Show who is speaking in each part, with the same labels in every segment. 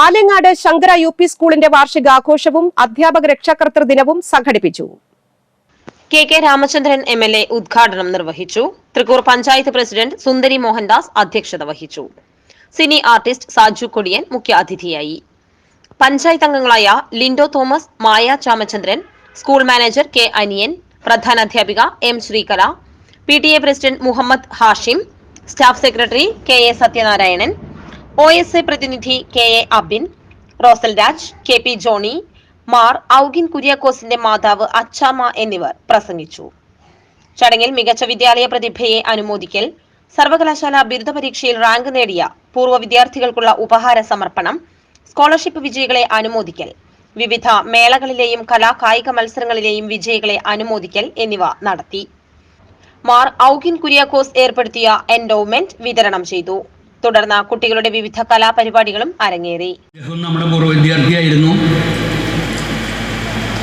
Speaker 1: Alangad Shankara U P സ്കൂളിന്റെ വാർഷികാഘോഷവും അധ്യാപക രക്ഷാകർത്തൃ ദിനവും സംഘടിപ്പിച്ചു.
Speaker 2: K K Ramachandran M L A ഉദ്ഘാടനം നിർവഹിച്ചു. തൃക്കൂർ പഞ്ചായത്ത് പ്രസിഡന്റ് സുന്ദരി മോഹൻദാസ് അധ്യക്ഷത വഹിച്ചു. സിനി ആർട്ടിസ്റ്റ് സാജു കൊടിയൻ മുഖ്യാതിഥിയായി പഞ്ചായത്ത് അംഗങ്ങളായ Lindo Thomas Maya Chamachandran school manager K Aniyan പ്രധാന അധ്യാപിക M Sreekala P T A president Muhammad Hashim staff secretary K A Sathyanarayanan O S A പ്രതിനിധി K A Abin Rosal Raj K P Johny Mar Augin കുര്യാക്കോസിന്റെ മാതാവ് അച്ചാമ എന്നിവർ പ്രസംഗിച്ചു. ചടങ്ങിൽ മികച്ച വിദ്യാലയ പ്രതിഭയെ അനുമോദിക്കൽ സർവകലാശാല ബിരുദ പരീക്ഷയിൽ റാങ്ക് നേടിയ പൂർവ വിദ്യാർത്ഥികൾക്കുള്ള ഉപഹാര സമർപ്പണം സ്കോളർഷിപ്പ് വിജയികളെ അനുമോദിക്കൽ വിവിധ മേളകളിലെയും കലാ കായിക മത്സരങ്ങളിലെയും വിജയികളെ അനുമോദിക്കൽ എന്നിവ നടത്തി. മാർ ഔഗിൻ കുര്യാക്കോസ് ഏർപ്പെടുത്തിയ എൻഡോവ്മെന്റ് വിതരണം ചെയ്തു. തുടർന്ന് കുട്ടികളുടെ വിവിധ കലാപരിപാടികളും അരങ്ങേറി.
Speaker 3: അദ്ദേഹം നമ്മുടെ പൂർവ വിദ്യാർത്ഥിയായിരുന്നു.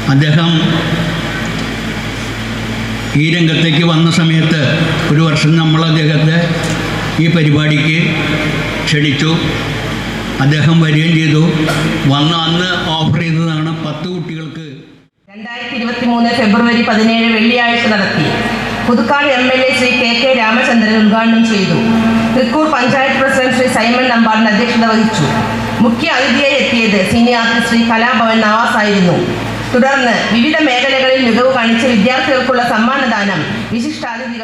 Speaker 3: അദ്ദേഹം ഈ രംഗത്തേക്ക് വന്ന സമയത്ത് ഒരു വർഷം നമ്മൾ അദ്ദേഹത്തെ ഈ പരിപാടിക്ക് ക്ഷണിച്ചു. അദ്ദേഹം വരികയും ചെയ്തു. വന്ന അന്ന് ഓഫർ ചെയ്തതാണ് പത്ത് കുട്ടികൾക്ക്.
Speaker 4: രണ്ടായിരത്തി ഇരുപത്തി മൂന്ന് ഫെബ്രുവരി പതിനേഴ് വെള്ളിയാഴ്ച നടത്തി. Puthukkad M L A Shri K K Ramachandran ഉദ്ഘാടനം ചെയ്തു. തൃക്കൂർ പഞ്ചായത്ത് പ്രസിഡന്റ് ശ്രീ സൈമൺ നമ്പാറിന് അധ്യക്ഷത വഹിച്ചു. മുഖ്യ അതിഥിയായി എത്തിയത് സീനിയർ ആർട്ടിസ്റ്റ് ശ്രീ കലാഭവൻ നവാസ് ആയിരുന്നു. തുടർന്ന് വിവിധ മേഖലകളിൽ മികവ് കാണിച്ച വിദ്യാർത്ഥികൾക്കുള്ള സമ്മാനദാനം വിശിഷ്ടാതിഥി